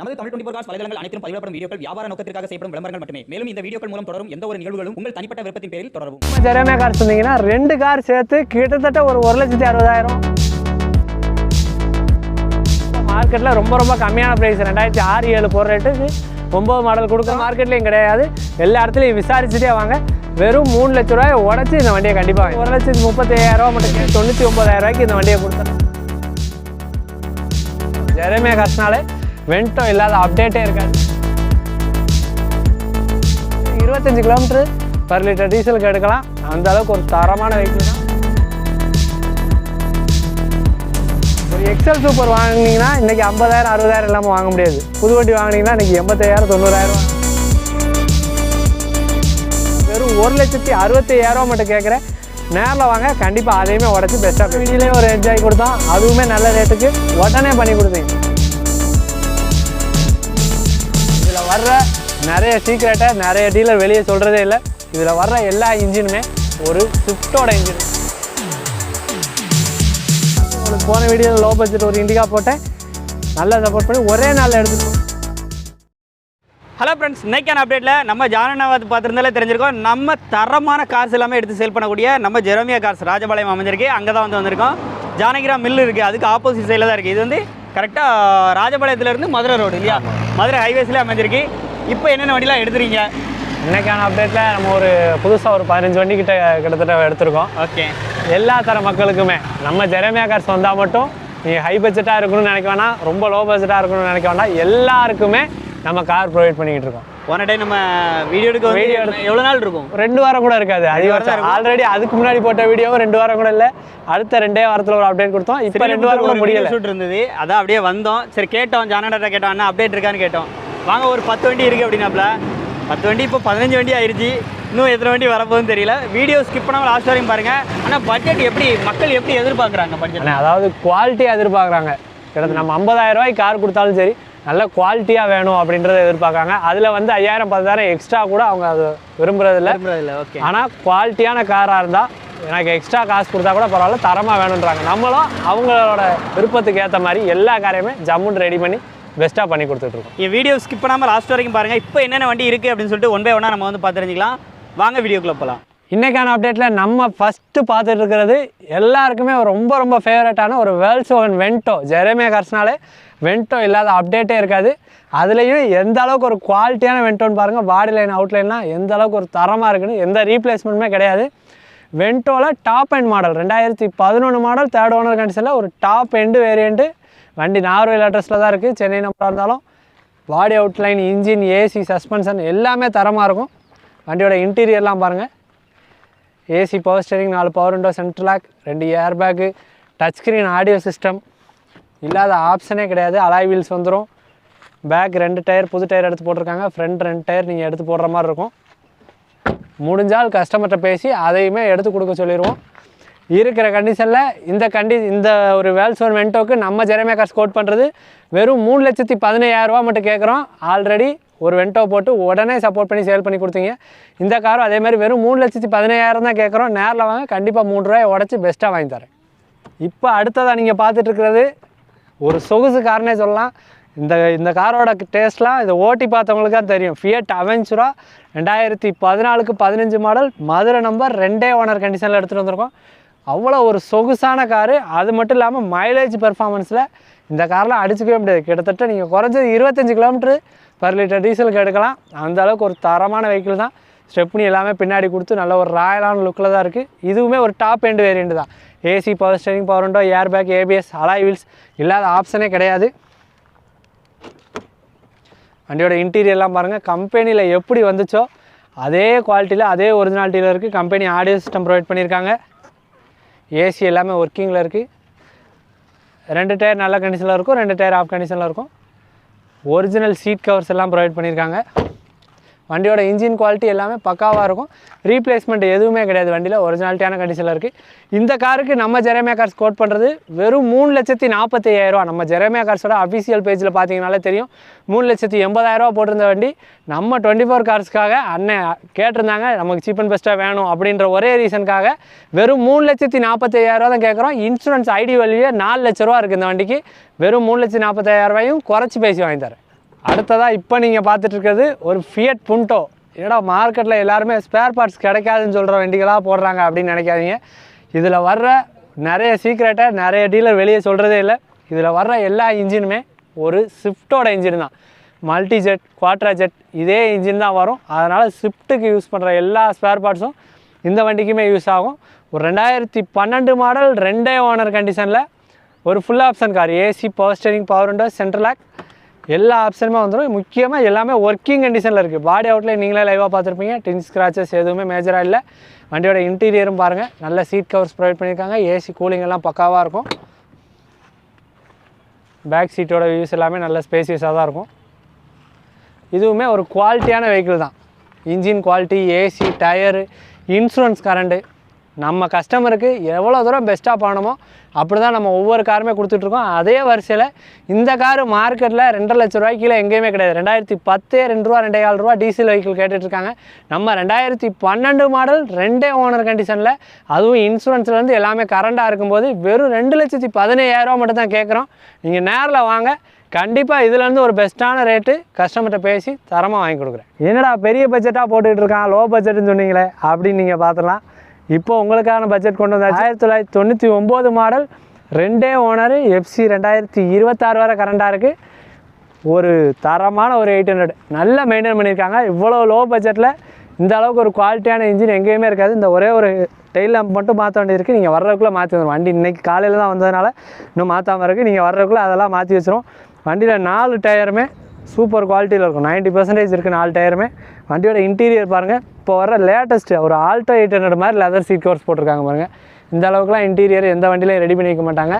நமது Tamil twenty cos வலைதளங்கள் அனைத்தும் பதிவிடப்படும் வீடியோக்கள் வியாபார நோக்கத்திற்காக செய்யப்படும் விளம்பரங்கள் மட்டுமே. மேலும் இந்த வீடியோக்கள் மூலம் தொடரும் எந்த ஒரு நிகழ்வுகளும் உங்கள் தனிப்பட்ட விருப்பத்தின் பேரில் தொடரும் ஜெரமே கார் சொன்னீங்கன்னா ரெண்டு கார் சேர்த்து கிட்டத்தட்ட ஒரு ஒரு லட்சத்தி அறுபதாயிரம். மார்க்கெட்டில் ரொம்ப ரொம்ப கம்மியான ப்ரைஸ் ரெண்டாயிரத்தி ஆறு ஏழு போகிற ரேட்டுக்கு ஒம்பது மாடல் கொடுக்குற மார்க்கெட்லேயும் கிடையாது. எல்லா இடத்துலையும் விசாரிச்சுட்டே வாங்க. வெறும் மூணு லட்ச ரூபாய் உடச்சி இந்த வண்டியை கண்டிப்பாக ஒரு லட்சத்தி முப்பத்தி ரூபா மட்டும் தொண்ணூற்றி ஒம்பதாயிரம் ரூபாய்க்கு இந்த வண்டியை கொடுத்துறேன். ஜெரமே காசுனாலே வென்ட்டோ இல்லாத அப்டேட்டே இருக்காது. இருபத்தஞ்சு கிலோமீட்டர் பர் லிட்டர் டீசலுக்கு எடுக்கலாம். அந்த அளவுக்கு ஒரு தரமான வெஹிக்கிள் தான். ஒரு எக்ஸல் சூப்பர் வாங்குனீங்கன்னா இன்னைக்கு ஐம்பதாயிரம் அறுபதாயிரம் இல்லாமல் வாங்க முடியாது. புது வண்டி வாங்குனீங்கன்னா இன்னைக்கு எண்பத்தாயிரம் தொண்ணூறாயிரம் வெறும் ஒரு லட்சத்தி அறுபத்தையாயிரம் மட்டும் கேட்குறேன் நேரில் வாங்க கண்டிப்பாக அதையுமே உடச்சி பெஸ்ட்டாக வீடியோலேயே ஒரு என்ஜாய் கொடுத்தோம். அதுவுமே நல்ல ரேட்டுக்கு உடனே பண்ணி கொடுத்தீங்க. வர்ற நிறைய சீக்ரெட்டை நிறைய டீலர் வெளியே சொல்கிறதே இல்லை. இதில் வர்ற எல்லா இன்ஜினுமே ஒரு ஸ்விஃப்டோட இன்ஜின் உங்களுக்கு போன வீடியோவில் லோ பட்ஜெட் ஒரு இண்டிகா போட்டேன். நல்லா சப்போர்ட் பண்ணி ஒரே நாளில் எடுத்துக்கணும் ஹலோ ஃப்ரெண்ட்ஸ் இன்னைக்கான அப்டேட்டில் நம்ம ஜானநாத் பார்த்துருந்தாலே தெரிஞ்சிருக்கோம். நம்ம தரமான கார்ஸ் எல்லாமே எடுத்து சேல் பண்ணக்கூடிய நம்ம ஜெரோமியா கார்ஸ் ராஜபாளையம் அமைஞ்சிருக்கு. அங்கே தான் வந்து வந்திருக்கோம். ஜானகிரா மில் இருக்குது அதுக்கு ஆப்போசிட் சைடில் தான் இருக்குது இது வந்து கரெக்டாக ராஜபாளையத்துலேருந்து மதுரை ரோடு இல்லையா? மதுரை ஹைவேஸ்லேயே அமைஞ்சிருக்கு. இப்போ என்னென்ன வண்டிலாம் எடுத்துறீங்க இன்னைக்கான அப்டேட்டில் நம்ம ஒரு புதுசாக ஒரு பதினஞ்சு வண்டி கிட்ட கிட்டத்தட்ட எடுத்திருக்கோம். ஓகே எல்லா தர மக்களுக்குமே. நம்ம ஜெரமியா கார்ஸ் வந்தால் மட்டும் நீங்கள் ஹை பட்ஜெட்டாக இருக்கணும்னு நினைக்க வேணாம் ரொம்ப லோ பட்ஜெட்டாக இருக்கணும்னு நினைக்க வேண்டாம் எல்லாருக்குமே நம்ம கார் ப்ரொவைட் பண்ணிக்கிட்டு இருக்கோம். போன டைம் நம்ம வீடியோ எடுக்க வீடியோ எடுத்து- எவ்வளோ நாள் இருக்கும்? ரெண்டு வாரம் கூட இருக்காது. அதிகபட்சம் இருக்கும். ஆல்ரெடி அதுக்கு முன்னாடி போட்ட வீடியோவும் ரெண்டு வாரம் கூட இல்லை. அடுத்த ரெண்டே வாரத்தில் ஒரு அப்டேட் கொடுத்தோம். இப்போ ரெண்டு வாரம் கூட முடியல. ஷூட் இருந்தது. அதான் அப்படியே வந்தோம். சரி கேட்டோம். ஜானடாட்ட கேட்டோம். அண்ணா அப்டேட் இருக்கான்னு கேட்டோம். வாங்க ஒரு பத்து வண்டி இருக்குது அப்படின்னாப்ல. பத்து வண்டி இப்போ பதினஞ்சு வண்டி ஆயிருச்சு. இன்னும் எத்தனை வண்டி வரப்போகுதுன்னு தெரியல. வீடியோ ஸ்கிப் பண்ணாமல் லாஸ்ட் வரையும் பாருங்க. ஆனால் பட்ஜெட் எப்படி? மக்கள் எப்படி எதிர்பார்க்குறாங்க பட்ஜெட் அதாவது குவாலிட்டி எதிர்பார்க்குறாங்க. கிட்டத்தட்ட நம்ம 50000 ரூபாய்க்கு கார் கொடுத்தாலும் சரி நல்ல குவாலிட்டியாக வேணும் அப்படின்றத எதிர்பார்க்காங்க. அதில் வந்து ஐயாயிரம் பத்தாயிரம் எக்ஸ்ட்ரா கூட அவங்க அது விரும்புறதில்ல. இல்லை ஓகே ஆனால் குவாலிட்டியான காராக இருந்தால் எனக்கு எக்ஸ்ட்ரா காசு கொடுத்தா கூட பரவாயில்ல தரமாக வேணுன்றாங்க நம்மளும் அவங்களோட விருப்பத்துக்கு ஏற்ற மாதிரி எல்லா காரையுமே ஜம்முன்னு ரெடி பண்ணி பெஸ்ட்டாக பண்ணி கொடுத்துட்ருக்கோம் என் வீடியோ ஸ்கிப் பண்ணாமல் லாஸ்ட் வரைக்கும் பாருங்க. இப்போ என்னென்ன வண்டி இருக்குது அப்படின்னு சொல்லிட்டு ஒன் பை ஒன்னாக நம்ம வந்து பார்த்து தெரிஞ்சுக்கலாம். வாங்க வீடியோக்குள்ள போகலாம் இன்றைக்கான அப்டேட்டில் நம்ம ஃபஸ்ட்டு பார்த்துட்டு இருக்கிறது எல்லாருக்குமே ரொம்ப ரொம்ப ஃபேவரட்டான ஒரு வேர்ல்ஸ் ஓவன் வென்டோ ஜெரமே கர்ஸ்னாலே வென்டோ இல்லாத அப்டேட்டே இருக்காது. அதுலேயும் எந்த அளவுக்கு ஒரு குவாலிட்டியான வென்டோன்னு பாருங்கள் பாடி லைன் அவுட்லைன்லாம் எந்த அளவுக்கு ஒரு தரமாக இருக்குன்னு எந்த ரீப்ளேஸ்மெண்ட்டுமே கிடையாது. வென்டோவில் டாப் எண்ட் மாடல் ரெண்டாயிரத்தி பதினொன்று மாடல் தேர்ட் ஓனர் கண்டிஷனில் ஒரு டாப் எண்டு வேரியண்ட்டு வண்டி நார்வேல் அட்ரஸில் தான் இருக்குது சென்னை நம்பராக இருந்தாலும் body outline engine AC suspension எல்லாமே தரமாக இருக்கும். வண்டியோட இன்டீரியர்லாம் பாருங்கள் ஏசி பவர் ஸ்டேரிங் நாலு பவர் விண்டோ சென்ட்ரல் லாக் ரெண்டு air bag touch screen audio system இல்லாத ஆப்ஷனே கிடையாது. அலாய் வீல்ஸ் வந்துடும் பேக் ரெண்டு டயர் புது டயர் எடுத்து போட்டிருக்காங்க. ஃப்ரண்ட் ரெண்டு டயர் நீங்கள் எடுத்து போடுற மாதிரி இருக்கும். முடிஞ்சால் கஸ்டமர்கிட்ட பேசி அதையுமே எடுத்து கொடுக்க சொல்லிடுவோம் இருக்கிற கண்டிஷனில் இந்த கண்டி இந்த ஒரு வேல்சோன் வென்டோக்கு நம்ம ஜெரமே காசு கோட் பண்ணுறது வெறும் மூணு லட்சத்தி பதினையாயிரரூவா மட்டும் கேட்குறோம் ஆல்ரெடி ஒரு வென்டோ போட்டு உடனே சப்போர்ட் பண்ணி சேல் பண்ணி கொடுத்தீங்க. இந்த காரும் அதே மாதிரி வெறும் மூணு லட்சத்தி பதினையாயிரம் தான் கேட்குறோம். நேரில் வாங்க கண்டிப்பாக மூணு ரூபாய் உடச்சி பெஸ்ட்டாக வாங்கி தரேன். இப்போ அடுத்ததாக நீங்கள் பார்த்துட்ருக்கிறது ஒரு சொகுசு காரனே சொல்லலாம். இந்த இந்த காரோட டேஸ்ட்லாம் இதை ஓட்டி பார்த்தவங்களுக்கு தான் தெரியும். ஃபியட் அவென்ச்சுரா ரெண்டாயிரத்தி பதினாலுக்கு பதினஞ்சு மாடல் மதுரை நம்பர் ரெண்டே ஓனர் கண்டிஷனில் எடுத்துகிட்டு வந்திருக்கோம். அவ்வளோ ஒரு சொகுசான காரு அது மட்டும் இல்லாமல் மைலேஜ் பெர்ஃபார்மன்ஸில் இந்த கார்லாம் அடிச்சுக்கவே முடியாது. கிட்டத்தட்ட நீங்கள் குறைஞ்சது இருபத்தஞ்சி கிலோமீட்டர் பர் லிட்டர் டீசலுக்கு எடுக்கலாம். அந்த அளவுக்கு ஒரு தரமான வெஹிக்கிள் தான். ஸ்டெப்னி எல்லாமே பின்னாடி கொடுத்து நல்ல ஒரு ராயலான லுக்கில் தான் இருக்குது இதுவுமே ஒரு டாப் எண்ட் வேரியண்ட் தான். AC power steering power window air bag ABS alloy wheels இல்லாத ஆப்ஷனே கிடையாது. வண்டியோட இன்டீரியர்லாம் பாருங்கள் கம்பெனியில் எப்படி வந்துச்சோ அதே குவாலிட்டியில் அதே ஒரிஜினாலிட்டியில் இருக்குது கம்பெனி ஆடியோ சிஸ்டம் ப்ரொவைட் பண்ணியிருக்காங்க. ஏசி எல்லாமே ஒர்க்கிங்கில் இருக்குது ரெண்டு டயர் நல்ல கண்டிஷனில் இருக்கும். ரெண்டு டயர் ஆஃப் கண்டிஷனில் இருக்கும். ஒரிஜினல் சீட் கவர்ஸ் எல்லாம் ப்ரொவைட் பண்ணியிருக்காங்க வண்டியோட இன்ஜின் குவாலிட்டி எல்லாமே பக்காவாக இருக்கும். ரீப்ளேஸ்மெண்ட் எதுவுமே கிடையாது வண்டியில். ஒரிஜினாலிட்டியான கண்டிஷனில் இருக்குது இந்த காருக்கு நம்ம ஜெரமியா கார்ஸ் கோட் பண்ணுறது வெறும் மூணு லட்சத்தி நாற்பத்தி ஐயாயிரரூவா நம்ம ஜெரேமியா கார்ஸோட அஃபிஷியல் பேஜில் பார்த்தீங்கனாலே தெரியும். மூணு லட்சத்தி எண்பதாயிரரூவா போட்டிருந்த வண்டி. நம்ம டுவெண்ட்டி ஃபோர் கார்ஸ்க்காக அண்ணன் கேட்டிருந்தாங்க நமக்கு சீப் அண்ட் பெஸ்ட்டாக வேணும் அப்படின்ற ஒரே ரீசனுக்காக வெறும் மூணு லட்சத்தி நாற்பத்தி ஐயாயிரரூவா தான் கேட்குறோம் இன்சூரன்ஸ் ஐடி வேல்யூவே நாலு லட்ச ரூபா இருக்குது இந்த வண்டிக்கு. வெறும் மூணு லட்சத்தி நாற்பத்தாயிரரூவாயும் குறைச்சி பேசி வாங்கி தரேன். அடுத்ததாக இப்போ நீங்கள் பார்த்துட்டு இருக்கிறது ஒரு ஃபியட் புண்டோ ஏடா மார்க்கெட்டில் எல்லாருமே ஸ்பேர் பார்ட்ஸ் கிடைக்காதுன்னு சொல்கிற வண்டிகளாக போடுறாங்க அப்படின்னு நினைக்காதீங்க. இதில் வர்ற நிறைய சீக்ரெட்டை நிறைய டீலர் வெளியே சொல்கிறதே இல்லை. இதில் வர்ற எல்லா இன்ஜினுமே ஒரு ஸ்விஃப்டோட இன்ஜின் தான். மல்டி ஜெட் குவாட்ரா ஜெட் இதே இன்ஜின் தான் வரும். அதனால் ஸ்விஃப்ட்டுக்கு யூஸ் பண்ணுற எல்லா ஸ்பேர் பார்ட்ஸும் இந்த வண்டிக்குமே யூஸ் ஆகும். ஒரு ரெண்டாயிரத்தி பன்னெண்டு மாடல் ரெண்டே ஓனர் கண்டிஷனில் ஒரு full option car AC power steering power window central எல்லா ஆப்ஷனுமே வந்துடும் முக்கியமாக எல்லாமே ஒர்க்கிங் கண்டிஷனில் இருக்குது பாடி அவுட்லேயே நீங்களே லைவாக பார்த்துருப்பீங்க. டின் ஸ்க்ராச்சஸ் எதுவுமே மேஜராக இல்லை. வண்டியோட இன்டீரியரும் பாருங்கள் நல்ல சீட் கவர்ஸ் ப்ரொவைட் பண்ணியிருக்காங்க. ஏசி கூலிங் எல்லாம் பக்காவாக இருக்கும். பேக் சீட்டோட வியூஸ் எல்லாமே நல்ல ஸ்பேசியஸாக தான் இருக்கும். இதுவுமே ஒரு குவாலிட்டியான வெஹிக்கிள் தான். Engine quality AC tyre insurance current நம்ம கஸ்டமருக்கு எவ்வளோ தூரம் பெஸ்ட்டாக பண்ணணுமோ அப்படி தான் நம்ம ஒவ்வொரு காருமே கொடுத்துட்ருக்கோம். அதே வரிசையில் இந்த காரு மார்க்கெட்டில் ரெண்டரை லட்ச ரூபாய்க்குள்ள கீழே எங்கேயுமே கிடையாது. ரெண்டாயிரத்தி பத்தே ரெண்டு ரூபா ரெண்டே கால் ரூபா டீசல் வெஹிக்கிள் கேட்டுட்ருக்காங்க. நம்ம ரெண்டாயிரத்தி பன்னெண்டு மாடல் ரெண்டே ஓனர் கண்டிஷனில் அதுவும் இன்சூரன்ஸ்லேருந்து எல்லாமே கரண்டாக இருக்கும்போது வெறும் ரெண்டு லட்சத்தி பதினையாயிரரூவா மட்டும் தான் கேட்குறோம். நீங்கள் நேரில் வாங்க. கண்டிப்பாக இதுலேருந்து ஒரு பெஸ்ட்டான ரேட்டு கஸ்டமர்கிட்ட பேசி தரமாக வாங்கி கொடுக்குறேன். என்னடா பெரிய பட்ஜெட்டாக போட்டுக்கிட்டு இருக்கான் லோ பட்ஜெட்னு சொன்னீங்களே அப்படின்னு நீங்கள் பார்த்துலாம் இப்போ உங்களுக்கான பட்ஜெட் கொண்டு வந்தாச்சு. ஆயிரத்தி தொள்ளாயிரத்தி தொண்ணூற்றி ஒம்பது மாடல் ரெண்டே ஓனரு எஃப்சி ரெண்டாயிரத்தி இருபத்தாறு வரை கரண்டாக இருக்குது ஒரு தரமான ஒரு எயிட் ஹண்ட்ரட் நல்லா மெயின்டைன் பண்ணியிருக்காங்க. இவ்வளோ லோ பட்ஜெட்டில் இந்த அளவுக்கு ஒரு குவாலிட்டியான இன்ஜின் எங்கேயுமே இருக்காது. இந்த ஒரே ஒரு டெயில் லேம்ப் மட்டும் மாற்ற வேண்டியிருக்கு. நீங்கள் வர்றதுக்குள்ளே மாற்றி வந்துடும் வண்டி இன்றைக்கி காலையில் தான் வந்ததுனால இன்னும் மாற்றாமல் இருக்குது நீங்கள் வர்றதுக்குள்ளே அதெல்லாம் மாற்றி வச்சிரும். வண்டியில் நாலு டயருமே சூப்பர் குவாலிட்டியில் இருக்கும். 90% பர்சன்டேஜ் இருக்குது நாலு டயருமே. வண்டியோட இன்டீரியர் பாருங்கள் இப்போ வர லேட்டஸ்ட்டு ஒரு ஆல்டோ எயிட் ஹண்ட்ரட் மாதிரி லெதர் சீட் கவர்ஸ் போட்டிருக்காங்க பாருங்கள் இந்த அளவுக்குலாம் இன்டீரியர் எந்த வண்டியிலையும் ரெடி பண்ணிக்க மாட்டாங்க.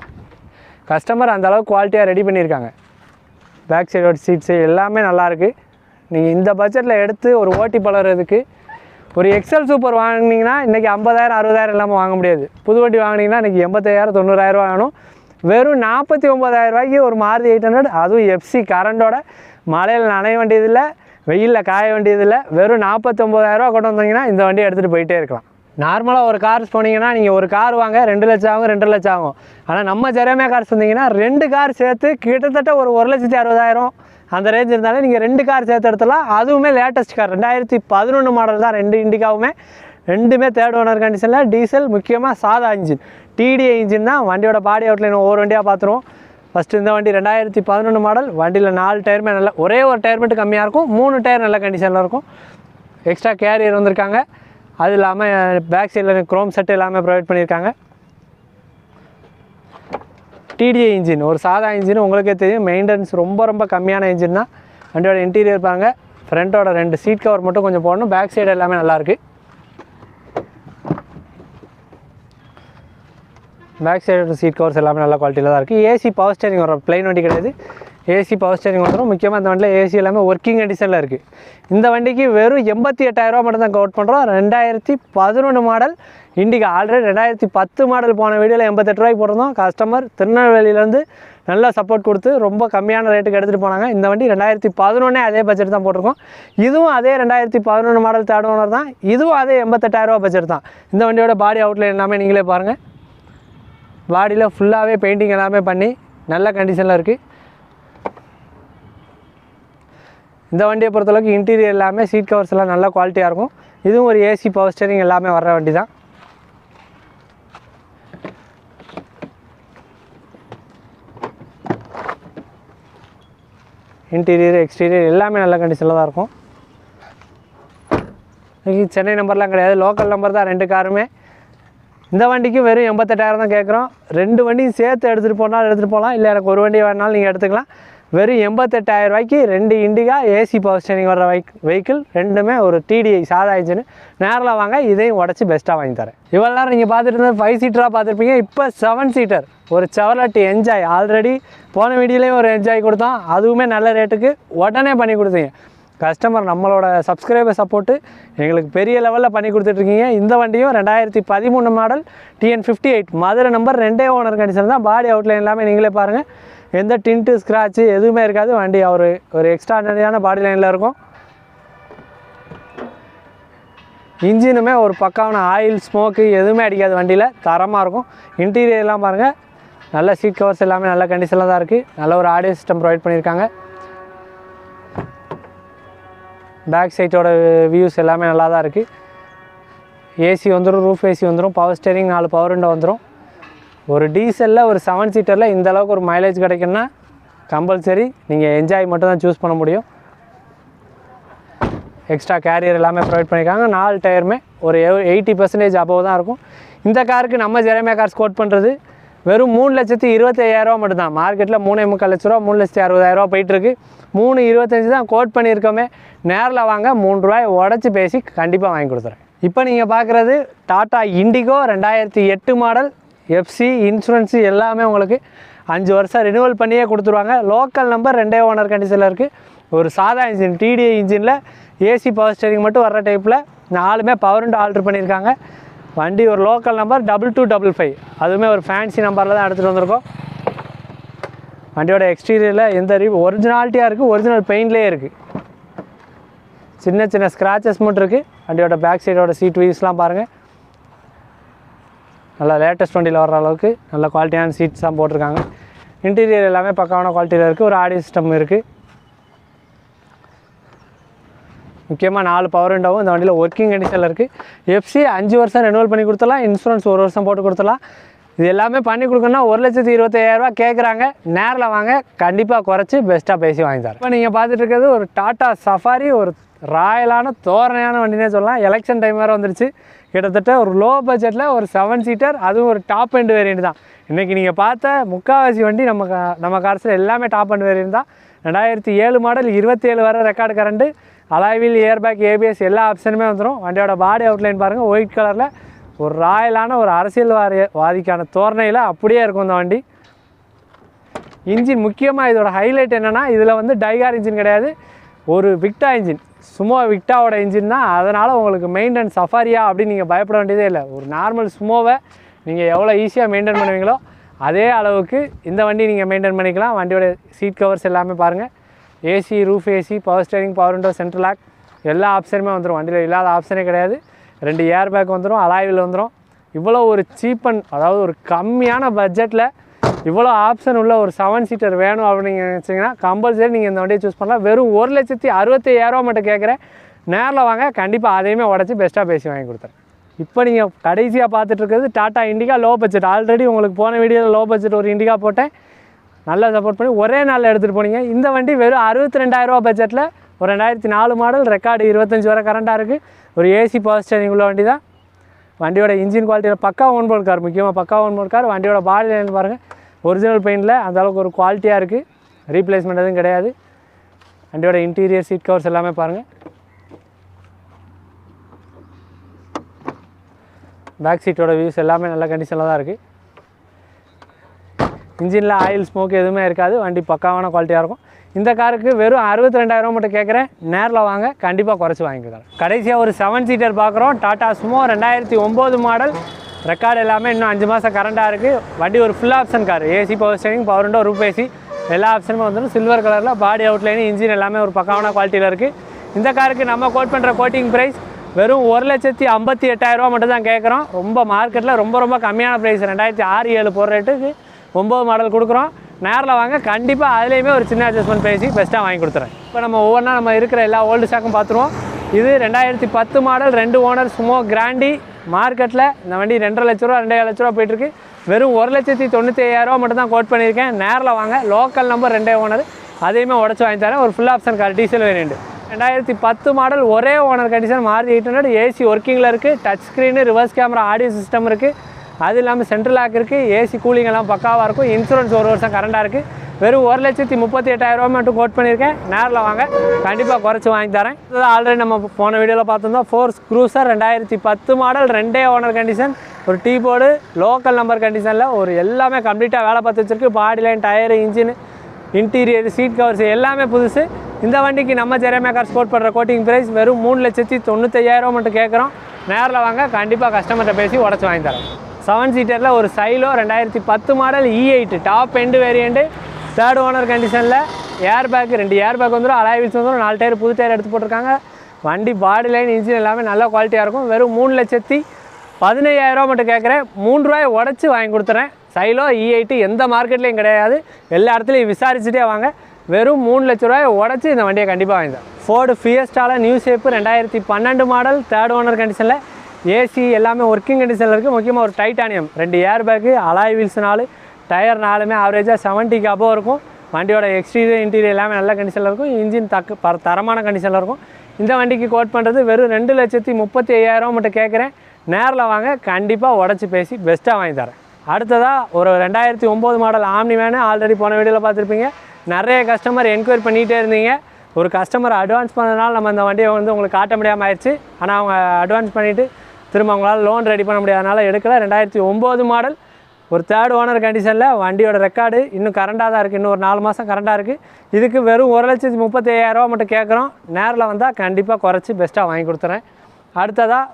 கஸ்டமர் அந்த அளவுக்கு குவாலிட்டியாக ரெடி பண்ணியிருக்காங்க. பேக் சைடோட சீட்ஸு எல்லாமே நல்லாயிருக்கு நீங்கள் இந்த பட்ஜெட்டில் எடுத்து ஒரு ஓட்டி பழகிறதுக்கு ஒரு எக்ஸல் சூப்பர் வாங்கினீங்கன்னா இன்றைக்கி ஐம்பதாயிரம் அறுபதாயிரம் இல்லாமல் வாங்க முடியாது. புது வண்டி வாங்கினீங்கன்னா இன்றைக்கி எண்பத்தாயிரம் தொண்ணூறாயிரம் வாங்கணும் வெறும் நாற்பத்தி ஒம்பதாயிரம் ரூபாய்க்கு ஒரு மாருதி எயிட் ஹண்ட்ரட் அதுவும் எஃப்சி கரண்டோட மழையில் நனைய வேண்டியதில்லை வெயிலில் காய வேண்டியதில்லை. வெறும் நாற்பத்தொம்பதாயிரரூவா கொண்டு வந்தீங்கன்னா இந்த வண்டியை எடுத்துகிட்டு போயிட்டே இருக்கலாம். நார்மலாக ஒரு கார்ஸ் போனீங்கன்னா நீங்கள் ஒரு கார் வாங்க ரெண்டு லட்சம் ஆகும் ரெண்டு லட்சம் ஆகும். ஆனால் நம்ம ஜெரமே கார்ஸ் வந்தீங்கன்னா ரெண்டு கார் சேர்த்து கிட்டத்தட்ட ஒரு ஒரு லட்சத்தி அறுபதாயிரம் அந்த ரேஞ்ச் இருந்தாலே நீங்கள் ரெண்டு கார் சேர்த்து எடுத்துலாம் அதுவுமே லேட்டஸ்ட் கார் ரெண்டாயிரத்தி பதினொன்று மாடல் தான் ரெண்டு இண்டிகாவுமே ரெண்டுமே தேர்ட் ஓனர் கண்டிஷனில் டீசல் முக்கியமாக சாதா இன்ஜின் டிடிஐ இன்ஜின் தான் வண்டியோட பாடி அவுட்லைன் ஒவ்வொரு வண்டியாக பார்த்துருவோம். ஃபஸ்ட்டு இந்த வண்டி ரெண்டாயிரத்தி பதினொன்று மாடல் வண்டியில் நாலு டயருமே நல்லா ஒரே ஒரு டயர் மட்டும் கம்மியாக இருக்கும் மூணு டயர் நல்ல கண்டிஷனில் இருக்கும். எக்ஸ்ட்ரா கேரியர் வந்திருக்காங்க. அது இல்லாமல் பேக் சைடில் க்ரோம் செட் எல்லாமே ப்ரொவைட் பண்ணியிருக்காங்க. டிடிஏ இன்ஜின் ஒரு சாதா இன்ஜின் உங்களுக்கே தெரியும். மெயின்டெனன்ஸ் ரொம்ப ரொம்ப கம்மியான இன்ஜின் தான். வண்டியோட இன்டீரியர் பாருங்கள் ஃப்ரண்ட்டோட ரெண்டு சீட் கவர் மட்டும் கொஞ்சம் போடணும். பேக் சைடு எல்லாமே நல்லாயிருக்கு பேக் சைடு சீட் கவர்ஸ் எல்லாமே நல்ல குவாலிட்டியில் தான் இருக்குது ஏசி பவர் ஸ்டேரிங் வரும் ப்ளைன் வண்டி கிடையாது. ஏசி பவர் ஸ்டேரிங் வந்துடும் முக்கியமாக இந்த வண்டியில் ஏசி எல்லாமே ஒர்க்கிங் கண்டிஷனில் இருக்குது இந்த வண்டிக்கு வெறும் எண்பத்தி எட்டாயிரரூவா மட்டும் தான் கவுட் பண்ணுறோம் ரெண்டாயிரத்தி பதினொன்று மாடல் இண்டிகா ஆல்ரெடி ரெண்டாயிரத்தி பத்து மாடல் போன வீடியோவில் எண்பத்தெட்டு ரூபாய்க்கு போட்டிருந்தோம். கஸ்டமர் திருநெல்வேலியிலேருந்து நல்லா சப்போர்ட் கொடுத்து ரொம்ப கம்மியான ரேட்டுக்கு எடுத்துகிட்டு போனாங்க. இந்த வண்டி ரெண்டாயிரத்தி பதினொன்னே அதே பட்ஜெட் தான் போட்டிருக்கோம். இதுவும் அதே ரெண்டாயிரத்தி பதினொன்று மாடல் தேர்ட் ஓனர் தான். இதுவும் அதே எண்பத்தெட்டாயிரரூவா பட்ஜெட் தான். இந்த வண்டியோட பாடி அவுட்லைன் எல்லாமே நீங்களே பாருங்கள் பாடியில் ஃபுல்லாகவே பெயிண்டிங் எல்லாமே பண்ணி நல்ல கண்டிஷனில் இருக்குது இந்த வண்டியை பொறுத்தளவுக்கு இன்டீரியர் எல்லாமே சீட் கவர்ஸ் எல்லாம் நல்ல குவாலிட்டியாக இருக்கும். இதுவும் ஒரு ஏசி பவர் ஸ்டேரிங் எல்லாமே வர்ற வண்டி தான் இன்டீரியர் எக்ஸ்டீரியர் எல்லாமே நல்ல கண்டிஷனில் தான் இருக்கும். சென்னை நம்பர்லாம் கிடையாது. லோக்கல் நம்பர் தான் ரெண்டு காருமே இந்த வண்டிக்கு வெறும் எண்பத்தெட்டாயிரம் தான் கேட்குறோம். ரெண்டு வண்டியும் சேர்த்து எடுத்துகிட்டு போனாலும் எடுத்துகிட்டு போகலாம். இல்லை எனக்கு ஒரு வண்டி வேணாலும் நீங்கள் எடுத்துக்கலாம். வெறும் எண்பத்தெட்டாயிரம் ரூபாய்க்கு ரெண்டு இண்டிகா ஏசி பவர் ஸ்டேரிங் வர வைக் வெஹிக்கிள் ரெண்டுமே ஒரு டிடிஐ சாதா இன்ஜின் நேரில் வாங்க இதையும் உடச்சி பெஸ்ட்டாக வாங்கி தரேன். இவ்வளோ நேரம் நீங்கள் பார்த்துட்டு இருந்தது ஃபைவ் சீட்டராக பார்த்துருப்பீங்க. இப்போ செவன் சீட்டர் ஒரு செவலட் என்ஜாய் ஆல்ரெடி போன வீடியோலேயும் ஒரு என்ஜாய் கொடுத்தோம். அதுவுமே நல்ல ரேட்டுக்கு உடனே பண்ணி கொடுத்தீங்க. கஸ்டமர் நம்மளோட சப்ஸ்கிரைபர் சப்போர்ட்டு எங்களுக்கு பெரிய லெவலில் பண்ணி கொடுத்துட்ருக்கீங்க. இந்த வண்டியும் ரெண்டாயிரத்தி பதிமூணு model TN fifty eight Madurai number ரெண்டே ஓனர் கண்டிஷன் தான். பாடி அவுட்லைன் எல்லாமே நீங்களே பாருங்கள் எந்த டின்ட்டு ஸ்க்ராட்சு எதுவுமே இருக்காது. வண்டி ஒரு ஒரு எக்ஸ்ட்ராடனரியான பாடி லைனில் இருக்கும். இன்ஜினுமே ஒரு பக்காவான ஆயில் ஸ்மோக்கு எதுவுமே அடிக்காது வண்டியில். தரமாக இருக்கும். இன்டீரியர்லாம் பாருங்கள் நல்ல சீட் கவர்ஸ் எல்லாமே நல்ல கண்டிஷனில் தான் இருக்குது நல்ல ஒரு ஆடியோ சிஸ்டம் ப்ரொவைட் பண்ணியிருக்காங்க. பேக் சைட்டோட வியூஸ் எல்லாமே நல்லா தான் இருக்குது ஏசி வந்துடும் ரூஃப் ஏசி வந்துடும் பவர் ஸ்டேரிங் நாலு பவர் விண்டோ வந்துடும் ஒரு டீசலில் ஒரு செவன் சீட்டரில் இந்த அளவுக்கு ஒரு மைலேஜ் கிடைக்குன்னா கம்பல்சரி நீங்கள் என்ஜாய் மட்டும் தான் சூஸ் பண்ண முடியும். எக்ஸ்ட்ரா கேரியர் எல்லாமே ப்ரொவைட் பண்ணியிருக்காங்க நாலு டயருமே ஒரு எயிட்டி பர்சன்டேஜ் அபோவ் தான் இருக்கும். இந்த காருக்கு நம்ம ஜெரமியா கார் ஸ்கோட் பண்ணுறது வெறும் மூணு லட்சத்தி இருபத்தையாயிரரூவா மட்டும்தான். மார்க்கெட்டில் மூணே முக்கால் லட்ச ரூபா மூணு லட்சத்தி அறுபதாயிரரூவா போயிட்டுருக்கு. மூணு இருபத்தஞ்சி தான் கோட் பண்ணியிருக்கோமே. நேரில் வாங்க மூணு ரூபாய் உடச்சி பேசி கண்டிப்பாக வாங்கி கொடுத்துறேன். இப்போ நீங்கள் பார்க்குறது டாட்டா இண்டிகோ ரெண்டாயிரத்தி எட்டு மாடல் எஃப்சி இன்சூரன்ஸு எல்லாமே உங்களுக்கு அஞ்சு வருஷம் ரினுவல் பண்ணியே கொடுத்துருவாங்க. லோக்கல் நம்பர் ரெண்டே ஓனர் கண்டிஷனில் இருக்குது ஒரு சாதா இன்ஜின் டிடிஐ இன்ஜினில் ஏசி பவர் ஸ்டேரிங் மட்டும் வர்ற டைப்பில் நாலுமே பவர் விண்டோ ஆல்ட்ரு பண்ணியிருக்காங்க. வண்டி ஒரு local number double two double five அதுவுமே ஒரு ஃபேன்சி நம்பரில் தான் எடுத்துகிட்டு வந்திருக்கோம். வண்டியோட எக்ஸ்டீரியரில் எந்த ரீ ஒரிஜினாலிட்டியாக இருக்குது ஒரிஜினல் பெயிண்ட்லேயே இருக்குது சின்ன சின்ன ஸ்க்ராச்சஸ் மட்டும் இருக்குது வண்டியோட பேக் சைடோட சீட் வீஸ்லாம் பாருங்கள் நல்லா லேட்டஸ்ட் வண்டியில் வர்ற அளவுக்கு நல்ல குவாலிட்டியான சீட்ஸ் தான் போட்டிருக்காங்க. இன்டீரியர் எல்லாமே பக்காவான குவாலிட்டியில் இருக்குது ஒரு ஆடியோ சிஸ்டம் இருக்குது முக்கியமாக நாலு பவர் விண்டோவும் இந்த வண்டியில் ஒர்க்கிங் கண்டிஷனில் இருக்குது எஃப்சி அஞ்சு வருஷம் ரெனுவல் பண்ணி கொடுத்துலாம் இன்சூரன்ஸ் ஒரு வருஷம் போட்டு கொடுத்துலாம் இது எல்லாமே பண்ணி கொடுக்கணும்னா ஒரு லட்சத்தி இருபத்தையாயிரரூவா கேட்குறாங்க நேரில் வாங்க. கண்டிப்பாக குறைச்சி பெஸ்ட்டாக பேசி வாங்கி தரேன். இப்போ நீங்கள் பார்த்துட்டு இருக்கிறது ஒரு டாட்டா சஃபாரி ஒரு ராயலான தோரணையான வண்டினே சொல்லலாம். எலெக்ஷன் டைம் வேறு வந்துருச்சு. கிட்டத்தட்ட ஒரு லோ பட்ஜெட்டில் ஒரு செவன் சீட்டர் அதுவும் ஒரு டாப் அண்ட் வேரியண்ட் தான். இன்றைக்கி நீங்கள் பார்த்த முக்காவாசி வண்டி நம்ம நம்ம கார்ஸில் எல்லாமே டாப் அண்ட் வேரியண்ட் தான். ரெண்டாயிரத்தி ஏழு மாடல் இருபத்தேழு வர ரெக்கார்டு கரண்ட்டு அலாய்வில் ஏர்பேக் ஏபிஎஸ் எல்லா ஆப்ஷனுமே வந்துடும் வண்டியோட பாடி அவுட்லைன் பாருங்கள் ஒயிட் கலரில் ஒரு ராயலான ஒரு அரசியல்வாதி வாதிக்கான தோரணையில் அப்படியே இருக்கும் இந்த வண்டி. இன்ஜின் முக்கியமாக இதோட ஹைலைட் என்னென்னா இதில் வந்து டைகார் இன்ஜின் கிடையாது. ஒரு விக்டா இன்ஜின் சுமோ விக்டாவோட இன்ஜின் தான். அதனால் உங்களுக்கு மெயின்டெனன்ஸ் சஃபாரியா அப்படின்னு நீங்கள் பயப்பட வேண்டியதே இல்லை. ஒரு நார்மல் சுமோவை நீங்கள் எவ்வளோ ஈஸியாக மெயின்டைன் பண்ணுவீங்களோ அதே அளவுக்கு இந்த வண்டி நீங்கள் மெயின்டைன் பண்ணிக்கலாம். வண்டியோட சீட் கவர்ஸ் எல்லாமே பாருங்கள் AC roof AC power steering power window central lock எல்லா ஆப்ஷனுமே வந்துடும் வண்டியில் இல்லாத ஆப்ஷனே கிடையாது. ரெண்டு ஏர் பேக் வந்துடும் அலாய்வில் வந்துடும் இவ்வளோ ஒரு சீப்பன் அதாவது ஒரு கம்மியான பட்ஜெட்டில் இவ்வளோ ஆப்ஷன் உள்ள ஒரு செவன் சீட்டர் வேணும் அப்படின்னு நினச்சிங்கன்னா கம்பல்சரி நீங்கள் இந்த வண்டியை சூஸ் பண்ணலாம். வெறும் ஒரு லட்சத்தி அறுபத்தையாயிரரூவா மட்டும் கேட்குறேன். நேரில் வாங்க கண்டிப்பாக அதையுமே உடச்சி பெஸ்ட்டாக பேசி வாங்கி கொடுத்துறேன். இப்போ நீங்கள் கடைசியாக பார்த்துட்டு இருக்கிறது Tata Indica low budget already உங்களுக்கு போன வீடியோவில் லோ பட்ஜெட் ஒரு இண்டிகா போட்டேன். நல்லா சப்போர்ட் பண்ணி ஒரே நாளில் எடுத்துகிட்டு போனீங்க. இந்த வண்டி வெறும் அறுபத்தி ரெண்டாயிரரூவா பட்ஜெட்டில் ஒரு ரெண்டாயிரத்தி நாலு மாடல் ரெக்கார்டு இருபத்தஞ்சி வரை கரண்டாக இருக்குது ஒரு ஏசி பவர் ஸ்டேரிங் உள்ள வண்டி தான். வண்டியோட இன்ஜின் குவாலிட்டியில் பக்கா ஒன் போர்ட் கார் முக்கியமாக பக்கா ஒன் போர்ட் கார் வண்டியோட பாடி லைன் பாருங்கள் ஒரிஜினல் பெயிண்டில் அந்தளவுக்கு ஒரு குவாலிட்டியாக இருக்குது ரீப்ளேஸ்மெண்ட் எதுவும் கிடையாது. வண்டியோட இன்டீரியர் சீட் கவர்ஸ் எல்லாமே பாருங்கள் பேக் சீட்டோட வியூஸ் எல்லாமே நல்ல கண்டிஷனில் தான் இருக்குது இன்ஜினில் ஆயில் ஸ்மோக் எதுவுமே இருக்காது. வண்டி பக்காவான குவாலிட்டியாக இருக்கும். இந்த காருக்கு வெறும் அறுபத்தி ரெண்டாயிரம் மட்டும் கேட்குறேன் நேரில் வாங்க கண்டிப்பாக குறைச்சி வாங்கிக்கலாம். கடைசியாக ஒரு செவன் சீட்டர் பார்க்குறோம் டாடா சுமோ ரெண்டாயிரத்தி ஒம்பது மாடல் ரெக்கார்டு எல்லாமே இன்னும் அஞ்சு மாதம் கரண்டாக இருக்குது வண்டி ஒரு full option car AC power steering power window roof AC எல்லா ஆப்ஷனுமே வந்துடும் சில்வர் கலரில் பாடி அவுட்லைன் இன்ஜின் எல்லாமே ஒரு பக்காவான குவாலிட்டியில் இருக்குது இந்த காருக்கு நம்ம கோட் பண்ணுற கோட்டிங் ப்ரைஸ் வெறும் ஒரு லட்சத்தி ஐம்பத்தி எட்டாயிரரூவா மட்டும் தான் கேட்குறோம் ரொம்ப மார்க்கெட்டில் ரொம்ப ரொம்ப கம்மியான ப்ரைஸ் ரெண்டாயிரத்தி ஆறு ஏழு போகிற ரேட்டுக்கு ஒம்பது மாடல் கொடுக்குறோம். நேரில் வாங்க கண்டிப்பாக அதுலேயுமே ஒரு சின்ன அட்ஜஸ்ட்மெண்ட் பேசி பெஸ்ட்டாக வாங்கி கொடுத்துறேன். இப்போ நம்ம ஒவ்வொன்றா நம்ம இருக்கிற எல்லா ஓல்டு ஸ்டாக்கும் பார்த்துருவோம். இது ரெண்டாயிரத்தி பத்து மாடல் ரெண்டு ஓனர் சுமோ கிராண்டி மார்க்கெட்டில் இந்த வண்டி ரெண்டரை லட்ச ரூபா ரெண்டாயிரம் லட்ச ரூபா போயிட்டுருக்கு வெறும் ஒரு லட்சத்தி தொண்ணூற்றி ஐயாயிரரூவா மட்டும் தான் கோட் பண்ணியிருக்கேன். நேரில் வாங்க லோக்கல் நம்பர் ரெண்டே ஓனர் அதையுமே உடச்சி வாங்கி தரேன். ஒரு ஃபுல் ஆப்ஷன் கார் டீசல் வேணுண்டு ரெண்டாயிரத்தி பத்து மாடல் ஒரே ஓனர் கண்டிஷன் மாறி எயிட் ஹண்ட்ரட் ஏசி ஒர்க்கிங்கில் இருக்குது touch screen reverse camera audio system இருக்குது அது இல்லாமல் சென்ட்ரல் லாக் இருக்குது ஏசி கூலிங் எல்லாம் பக்காவாக இருக்கும். இன்சூரன்ஸ் ஒரு வருஷம் கரண்டாக இருக்குது வெறும் ஒரு லட்சத்தி முப்பத்தி எட்டாயிரரூபா மட்டும் கோட் பண்ணியிருக்கேன். நேரில் வாங்க. கண்டிப்பாக குறைச்சி வாங்கி தரேன். இது ஆல்ரெடி நம்ம போன வீடியோவில் பார்த்துருந்தோம். ஃபோர்ஸ் க்ரூசர் ரெண்டாயிரத்தி பத்து மாடல் ரெண்டே ஓனர் கண்டிஷன் ஒரு டீ போர்டு லோக்கல் நம்பர் கண்டிஷனில் ஒரு எல்லாமே கம்ப்ளீட்டாக வேலை பார்த்து வச்சிருக்கு. Body line tyre engine interior seat covers எல்லாமே புதுசு. இந்த வண்டிக்கு நம்ம ஜெரமேக்கர் கார்ஸ் பண்ணுற கோட்டிங் ப்ரைஸ் வெறும் மூணு லட்சத்தி தொண்ணூத்தையாயிரம் மட்டும் கேட்குறோம். நேரில் வாங்க. கண்டிப்பாக கஸ்டமர்கிட்ட பேசி உடச்சி வாங்கி தரோம் செவன் சீட்டரில் ஒரு சைலோ ரெண்டாயிரத்தி பத்து model E eight top end variant third owner கண்டிஷனில் ஏர் பேக் ரெண்டு ஏர் பேக் வந்துடும் அலாய்வில்ஸ் வந்துடும் நாலு டயர் புது டயர் எடுத்து போட்டிருக்காங்க. வண்டி பாடி லைன் இன்ஜின் எல்லாமே நல்ல குவாலிட்டியாக இருக்கும். வெறும் மூணு லட்சத்தி பதினையாயிரரூவா மட்டும் கேட்குறேன். மூணு ரூபாய் உடச்சி வாங்கி கொடுத்துறேன். சைலோ இ எயிட்டு எந்த மார்க்கெட்லேயும் கிடையாது. எல்லா இடத்துலையும் விசாரிச்சுட்டே வாங்க. வெறும் மூணு லட்ச ரூபாய் உடச்சி இந்த வண்டியை கண்டிப்பாக வாங்கி ஃபோர்டு ஃபியஸ்டாவில் நியூ ஷேப்பு ரெண்டாயிரத்தி பன்னெண்டு மாடல் தேர்ட் ஓனர் கண்டிஷனில் ஏசி எல்லாமே ஒர்க்கிங் கண்டிஷனில் இருக்குது முக்கியமாக ஒரு டைட்டானியம் ரெண்டு ஏர் பேக்கு அலாய் வீல்ஸ் நாலு டயர் நாலுமே ஆவரேஜாக செவன்ட்டிக்கு அபோவ் இருக்கும். வண்டியோட எக்ஸ்டீரியர் இன்டீரியர் எல்லாமே நல்ல கண்டிஷனில் இருக்கும். இன்ஜின் தக்க பர தரமான கண்டிஷனில் இருக்கும். இந்த வண்டிக்கு கோட் பண்ணுறது வெறும் ரெண்டு லட்சத்தி முப்பத்தி ஐயாயிரம் மட்டும் கேட்குறேன். நேரில் வாங்க கண்டிப்பாக உடச்சி பேசி பெஸ்ட்டாக வாங்கி தரேன். அடுத்ததாக ஒரு ரெண்டாயிரத்தி ஒம்பது மாடல் ஆம்னி வேனு ஆல்ரெடி போன வீடியோவில் பார்த்துருப்பீங்க. நிறைய கஸ்டமர் என்கொயரி பண்ணிகிட்டே இருந்தீங்க. ஒரு கஸ்டமர் அட்வான்ஸ் பண்ணதுனால நம்ம இந்த வண்டியை வந்து உங்களுக்கு காட்ட முடியாமல் ஆயிடுச்சு. ஆனால் அவங்க அட்வான்ஸ் பண்ணிவிட்டு திரும்ப அவங்களால் லோன் ரெடி பண்ண முடியாதனால எடுக்கல. ரெண்டாயிரத்தி ஒம்பது மாடல் ஒரு தேர்ட் ஓனர் கண்டிஷனில் வண்டியோட ரெக்கார்டு இன்னும் கரண்டாக தான் இருக்குது இன்னும் ஒரு நாலு மாதம் கரண்டாக இருக்குது இதுக்கு வெறும் ஒரு லட்சத்தி முப்பத்தி ஐயாயிரரூவா மட்டும் கேட்குறோம். நேரில் வந்தால் கண்டிப்பாக குறைச்சி பெஸ்ட்டாக வாங்கி கொடுத்துறேன். அடுத்ததாக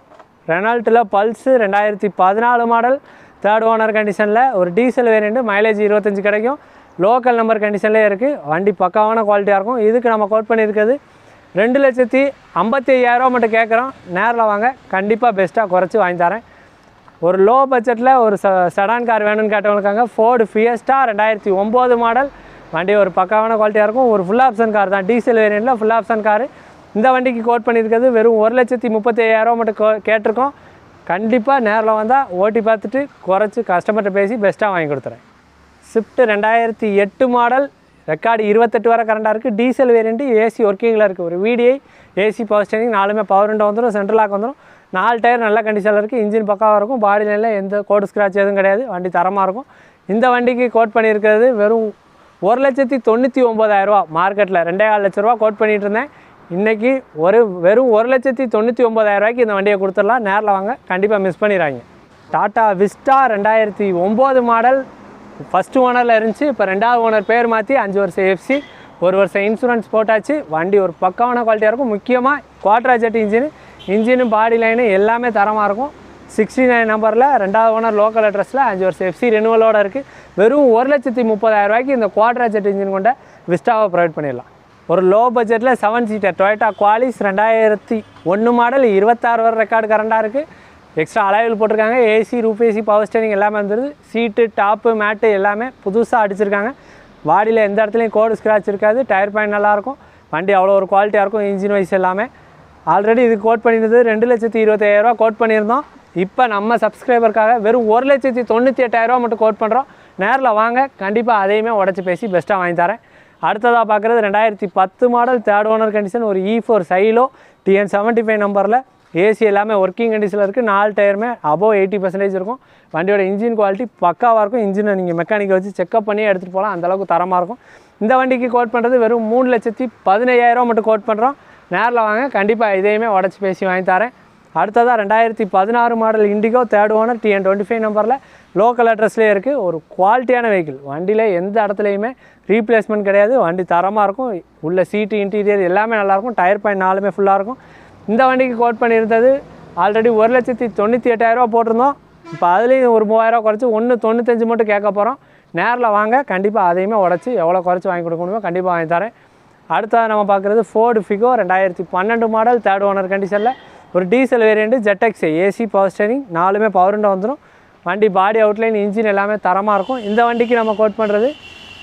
ரெனால்ட்டில் பல்ஸு ரெண்டாயிரத்தி பதினாலு மாடல் தேர்ட் ஓனர் கண்டிஷனில் ஒரு டீசல் வேரியண்ட்டு மைலேஜ் இருபத்தஞ்சி கிடைக்கும். லோக்கல் நம்பர் கண்டிஷன்லேயே இருக்குது வண்டி பக்காவான குவாலிட்டியாக இருக்கும். இதுக்கு நம்ம கோட் பண்ணியிருக்கிறது ரெண்டு லட்சத்தி ஐம்பத்தி ஐயாயிரரூவா மட்டும் கேட்குறோம். நேரில் வாங்க. கண்டிப்பாக பெஸ்ட்டாக குறைச்சி வாங்கி தரேன். ஒரு லோ பட்ஜெட்டில் ஒரு ச செடான் கார் வேணும்னு கேட்டவங்களுக்காங்க ஃபோர்டு ஃபியஸ்டா ரெண்டாயிரத்தி ஒம்பது மாடல் வண்டி ஒரு பக்காவான குவாலிட்டியாக இருக்கும். ஒரு ஃபுல் ஆப்ஷன் கார் தான். டீசல் வேரியண்ட்டில் ஃபுல் ஆப்ஷன் கார் இந்த வண்டிக்கு கோட் பண்ணியிருக்கிறது வெறும் ஒரு லட்சத்தி முப்பத்தி ஐயாயிரரூவா மட்டும் கேட்டிருக்கோம். கண்டிப்பாக நேரில் வந்தால் ஓட்டி பார்த்துட்டு குறைச்சி கஸ்டமர்கிட்ட பேசி பெஸ்ட்டாக வாங்கி கொடுத்துறேன். ஸ்விஃப்ட் ரெண்டாயிரத்தி எட்டு மாடல் ரெக்கார்டு இருபத்தெட்டு வரை கரண்டாக இருக்குது டீசல் வேரியண்ட்டு ஏசி ஒர்க்கிங்கில் இருக்குது ஒரு விடிஐ ஏசி பவர் ஸ்டேரிங் நாலுமே பவர் விண்டோ வந்துடும் சென்ட்ரல் லாக் வந்துடும் நாலு டயர் நல்ல கண்டிஷனில் இருக்குது இன்ஜின் பக்காவாக இருக்கும். பாடி லைனில் எந்த கோடு ஸ்க்ராட்ச் எதுவும் கிடையாது. வண்டி தரமாக இருக்கும். இந்த வண்டிக்கு கோட் பண்ணியிருக்கிறது வெறும் ஒரு லட்சத்தி தொண்ணூற்றி ஒம்பதாயிரரூவா மார்க்கெட்டில் ரெண்டே கால் லட்ச ரூபா கோட் பண்ணிகிட்டு இருந்தேன். இன்றைக்கி ஒரு வெறும் ஒரு லட்சத்தி தொண்ணூற்றி ஒம்பதாயிரரூவாய்க்கு இந்த வண்டியை கொடுத்துடலாம். நேரில் வாங்க. கண்டிப்பாக மிஸ் பண்ணிடுறாங்க டாட்டா விஸ்டா ரெண்டாயிரத்தி ஒம்பது மாடல் ஃபஸ்ட்டு ஓனரில் இருந்துச்சு இப்போ ரெண்டாவது ஓனர் பேர் மாற்றி அஞ்சு வருஷம் எஃப்சி ஒரு வருஷம் இன்சூரன்ஸ் போட்டாச்சு. வண்டி ஒரு பக்காவான குவாலிட்டியாக இருக்கும். முக்கியமாக Quadra Jet engine engine body line எல்லாமே தரமாக இருக்கும். சிக்ஸ்டி நைன் நம்பரில் ரெண்டாவது ஓனர் லோக்கல் அட்ரஸில் அஞ்சு வருஷம் எஃப்சி ரெனுவலோட இருக்குது வெறும் ஒரு லட்சத்தி முப்பதாயிரம் ரூபாய்க்கு இந்த குவாட்ரா ஜெட் இன்ஜின் கொண்ட விஸ்டாவை ப்ரொவைட் பண்ணிடலாம். ஒரு லோ பட்ஜெட்டில் செவன் சீட்டர் டொயட்டா குவாலிஸ் ரெண்டாயிரத்தி ஒன்று மாடல் இருபத்தாறு வர ரெக்கார்டு கரண்டாக இருக்குது எக்ஸ்ட்ரா அலாயில் போட்டிருக்காங்க. AC roof AC power steering எல்லாமே வந்துடுது சீட்டு டாப்பு மேட்டு எல்லாமே புதுசாக அடிச்சிருக்காங்க. வாடியில் எந்த இடத்துலையும் கோடு ஸ்க்ராட்ச் இருக்காது. டயர் பாயிண்ட் நல்லாயிருக்கும். வண்டி அவ்வளோ ஒரு குவாலிட்டியாக இருக்கும் இன்ஜின் வைஸ் எல்லாமே. ஆல்ரெடி இது கோட் பண்ணியிருந்தது ரெண்டு லட்சத்தி இருபத்தாயிரரூவா கோட் பண்ணியிருந்தோம். இப்போ நம்ம சப்ஸ்கிரைபருக்காக வெறும் ஒரு லட்சத்தி தொண்ணூற்றி எட்டாயிரரூவா மட்டும் கோட் பண்ணுறோம் நேரில் வாங்க. கண்டிப்பாக அதையுமே உடச்சி பேசி பெஸ்ட்டாக வாங்கி தரேன். அடுத்ததாக பார்க்குறது ரெண்டாயிரத்தி பத்து மாடல் தேர்ட் ஓனர் கண்டிஷன் ஒரு E four Xylo TN seventy five நம்பரில் ஏசி எல்லாமே ஒர்க்கிங் கண்டிஷனில் இருக்குது நாலு டயருமே அபோவ் எயிட்டி பர்சன்டேஜ் இருக்கும். வண்டியோட இன்ஜின் குவாலிட்டி பக்காவாக இருக்கும். இன்ஜினை நீங்கள் மெக்கானிக்கை வச்சு செக்அப் பண்ணி எடுத்துகிட்டு போகலாம். அந்தளவுக்கு தரமாக இருக்கும். இந்த வண்டிக்கு கோட் பண்ணுறது வெறும் மூணு லட்சத்தி பதினையாயிரம் மட்டும் கோட் பண்ணுறோம் நேரில் வாங்க. கண்டிப்பாக இதையுமே உடச்சி பேசி வாங்கி தரேன். அடுத்ததாக ரெண்டாயிரத்தி பதினாறு model Indigo third owner TN twenty five நம்பரில் லோக்கல் அட்ரஸ்லேயே இருக்குது ஒரு குவாலிட்டியான வெஹிக்கிள் வண்டியில் எந்த இடத்துலையுமே ரீப்ளேஸ்மெண்ட் கிடையாது. வண்டி தரமாக இருக்கும். உள்ள சீட்டு இன்டீரியர் எல்லாமே நல்லாயிருக்கும் டயர் பாயிண்ட் நாலுமே ஃபுல்லாக இருக்கும். இந்த வண்டிக்கு கோட் பண்ணியிருந்தது. ஆல்ரெடி ஒரு லட்சத்தி தொண்ணூற்றி எட்டாயிரரூவா போட்டிருந்தோம். இப்போ அதுலேயும் ஒரு மூவாயிரரூவா குறைச்சி ஒன்று தொண்ணூத்தஞ்சு மட்டும் கேட்க போகிறோம் நேரில் வாங்க கண்டிப்பாக அதையுமே உடச்சி எவ்வளோ குறைச்சி வாங்கி கொடுக்க முடியுமோ கண்டிப்பாக வாங்கி தரேன். அடுத்தது நம்ம பார்க்குறது ஃபோர்டு ஃபிகோ ரெண்டாயிரத்தி பன்னெண்டு மாடல் தேர்ட் ஓனர் கண்டிஷனில் ஒரு டீசல் வேரியண்ட்டு ஜெட்டெக்ஸ் ஏசி பவர் ஸ்டேரிங் நாலுமே பவருண்டாக வந்துடும் வண்டி பாடி அவுட்லைன் இன்ஜின் எல்லாமே தரமாக இருக்கும். இந்த வண்டிக்கு நம்ம கோட் பண்ணுறது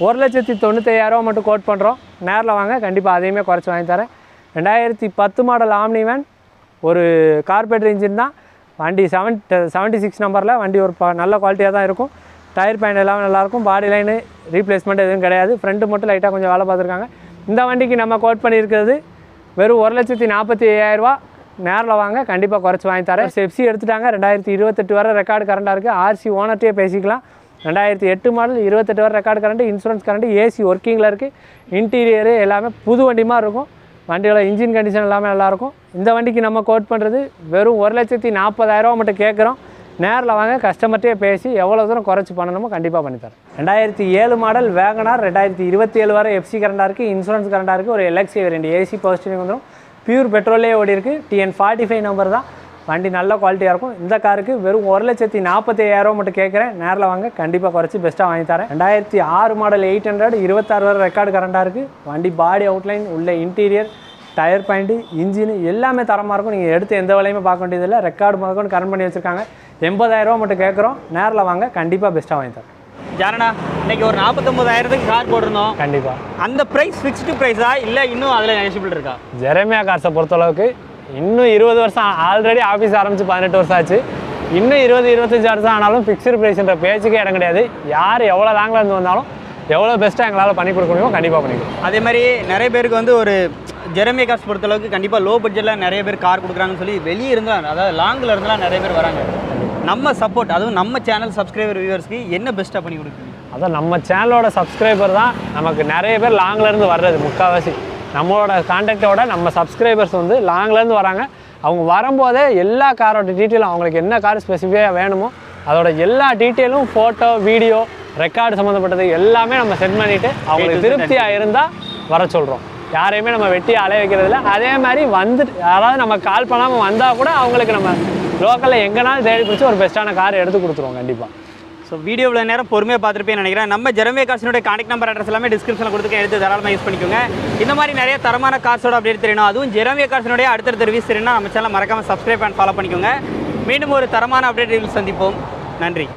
ஒரு லட்சத்தி தொண்ணூத்தையாயிரரூவா மட்டும் கோட் பண்ணுறோம் நேரில் வாங்க கண்டிப்பாக அதையுமே குறைச்சி வாங்கி தரேன். ரெண்டாயிரத்தி பத்து மாடல் ஆம்னி வேன் ஒரு கார்பரேட்டர் இன்ஜின் தான் வண்டி செவன் செவன்ட்டி சிக்ஸ் நம்பரில் வண்டி ஒரு நல்ல குவாலிட்டியாக தான் இருக்கும். டயர் பேண்ட் எல்லாமே நல்லாயிருக்கும் பாடி லைனு ரீப்ளேஸ்மெண்ட் எதுவும் கிடையாது. ஃப்ரண்ட்டு மட்டும் லைட்டாக கொஞ்சம் வேலை பார்த்துருக்காங்க. இந்த வண்டிக்கு நம்ம கோட் பண்ணியிருக்கிறது வெறும் ஒரு லட்சத்தி நாற்பத்தி ஐயாயிரரூவா நேரில் வாங்க கண்டிப்பாக குறைச்சி வாங்கி தரேன். செப்சி எடுத்துட்டாங்க. ரெண்டாயிரத்தி இருபத்தெட்டு வரை ரெக்கார்டு கரண்டாக இருக்குது ஆர்சி ஓனர்ட்டே பேசிக்கலாம். ரெண்டாயிரத்தி எட்டு மாடல் இருபத்தெட்டு வரை record current insurance current AC ஒர்க்கிங்கில் இருக்குது இன்டீரியரு எல்லாமே புது வண்டிமாக இருக்கும். வண்டியோட இன்ஜின் கண்டிஷன் எல்லாமே நல்லாயிருக்கும். இந்த வண்டிக்கு நம்ம கோட் பண்ணுறது வெறும் ஒரு லட்சத்தி நாற்பதாயிரரூவா மட்டும் கேட்குறோம். நேரில் வாங்க கஸ்டமர்கிட்டே பேசி எவ்வளோ தூரம் குறைச்சி பண்ணணுமோ கண்டிப்பாக பண்ணித்தரேன் ரெண்டாயிரத்தி ஏழு மாடல் வேகனார் ரெண்டாயிரத்தி இருபத்தி ஏழு வரை எஃப்சி கரண்டாக இருக்குது இன்சூரன்ஸ் கரண்டாக இருக்குது ஒரு எலக்ஸி ரெண்டு ஏசி பவர் வந்துடும் பியூர் பெட்ரோலே ஓடி இருக்குது டிஎன் ஃபார்ட்டி ஃபைவ் நம்பர் தான். வண்டி நல்ல குவாலிட்டியாக இருக்கும். இந்த காருக்கு வெறும் ஒரு லட்சத்தி நாற்பத்தி ஐயாயிரம் மட்டும் கேட்குறேன். நேரில் வாங்க. கண்டிப்பாக குறைச்சி பெஸ்ட்டாக வாங்கி தரேன். ரெண்டாயிரத்தி ஆறு மாடல் எயிட் ஹண்ட்ரட் இருபத்தாறு வரை ரெக்கார்டு கரண்டாக இருக்குது வண்டி பாடி அவுட்லைன் உள்ள இன்டீரியர் டயர் பாயிண்ட்டு இன்ஜின் எல்லாமே தரமாக இருக்கும். நீங்கள் எடுத்து எந்த வேலையுமே பார்க்க வேண்டியதில்லை. ரெக்கார்டு முதற்கொண்டு கரண்ட் பண்ணி வச்சுருக்காங்க. எண்பதாயிரரூவா மட்டும் கேட்குறோம். நேரில் வாங்க. கண்டிப்பாக பெஸ்ட்டாக வாங்கி தரேன். ஜானனா இன்னைக்கு ஒரு நாற்பத்தொம்பதாயிரத்துக்கு கார் போட்டிருந்தோம். கண்டிப்பாக அந்த ப்ரைஸ் ஃபிக்ஸ்டு ப்ரைஸா இல்லை இன்னும் அதில் நெகசிபிள் இருக்கா? ஜெரமியா கார்ஸை பொறுத்தளவுக்கு இன்னும் இருபது வருஷம் ஆல்ரெடி ஆஃபீஸ் ஆரம்பித்து பதினெட்டு வருஷம் ஆச்சு. இன்னும் இருபது இருபத்தஞ்சி வருஷம் ஆனாலும் ஃபிக்ஸ்டு ப்ரைஸ்ன்ற பேச்சுக்கே இடம் கிடையாது. யார் எவ்வளோ லாங்கில் இருந்து வந்தாலும் எவ்வளோ பெஸ்ட்டாக எங்களால் பண்ணி கொடுக்க முடியுமோ கண்டிப்பாக பண்ணி கொடுப்போம் அதே மாதிரி நிறைய பேருக்கு வந்து ஒரு ஜெரமியா கார்ஸ் பொறுத்தளவுக்கு கண்டிப்பாக லோ பட்ஜெட்டில் நிறைய பேர் கார் கொடுக்குறாங்கன்னு சொல்லி வெளியே இருந்தால் அதாவது லாங்கில் இருந்தெல்லாம் நிறைய பேர் வராங்க. நம்ம சப்போர்ட் அதுவும் நம்ம சேனல் சப்ஸ்கிரைபர் வியூவர்ஸ்க்கு என்ன பெஸ்ட்டாக பண்ணி கொடுக்குறீங்க அதான் நம்ம சேனலோட சப்ஸ்கிரைபர் தான் நமக்கு நிறைய பேர் லாங்ல இருந்து வர்றது முக்கால்வாசி. நம்மளோட கான்டாக்டோட நம்ம சப்ஸ்கிரைபர்ஸ் வந்து லாங்ல இருந்து வராங்க. அவங்க வரும்போதே எல்லா காரோட டீட்டெயிலும் அவங்களுக்கு என்ன கார் ஸ்பெசிஃபிக்காக வேணுமோ அதோட எல்லா டீட்டெயிலும் ஃபோட்டோ வீடியோ ரெக்கார்டு சம்மந்தப்பட்டது எல்லாமே நம்ம சென்ட் பண்ணிவிட்டு அவங்களுக்கு திருப்தியாக இருந்தால் வர சொல்கிறோம் யாரையுமே நம்ம வெட்டி அலைய வைக்கிறதில்ல அதே மாதிரி வந்துட்டு யாராவது நம்ம கால் பண்ணாமல் வந்தால் கூட அவங்களுக்கு நம்ம லோக்கலில் எங்கேனாலும் தேடி பிடிச்சி ஒரு பெஸ்ட்டான கார் எடுத்து கொடுத்துருவோம் கண்டிப்பாக ஸோ வீடியோவில் நேரம் பொறுமையாக பார்த்துருப்பேன்னு நினைக்கிறேன். நம்ம ஜெரமே காசினுடைய கான்டாக்ட் நம்பர் அட்ரஸ் எல்லாமே டிஸ்கிரிப்ஷனில் கொடுத்துருக்கேன். எடுத்து தாராளமாக யூஸ் பண்ணிக்கோங்க. இந்த மாதிரி நிறைய தரமான காசோட அப்டேட் தெரியணும் அதுவும் ஜெரமே காசினுடைய அடுத்தடுத்த ரிவ்யூஸ் தெரியணும் நம்ம சேனல் மறக்காமல் சப்ஸ்கிரைப் அண்ட் ஃபாலோ பண்ணிக்கோங்க. மீண்டும் ஒரு தரமான அப்டேட் சந்திப்போம். நன்றி.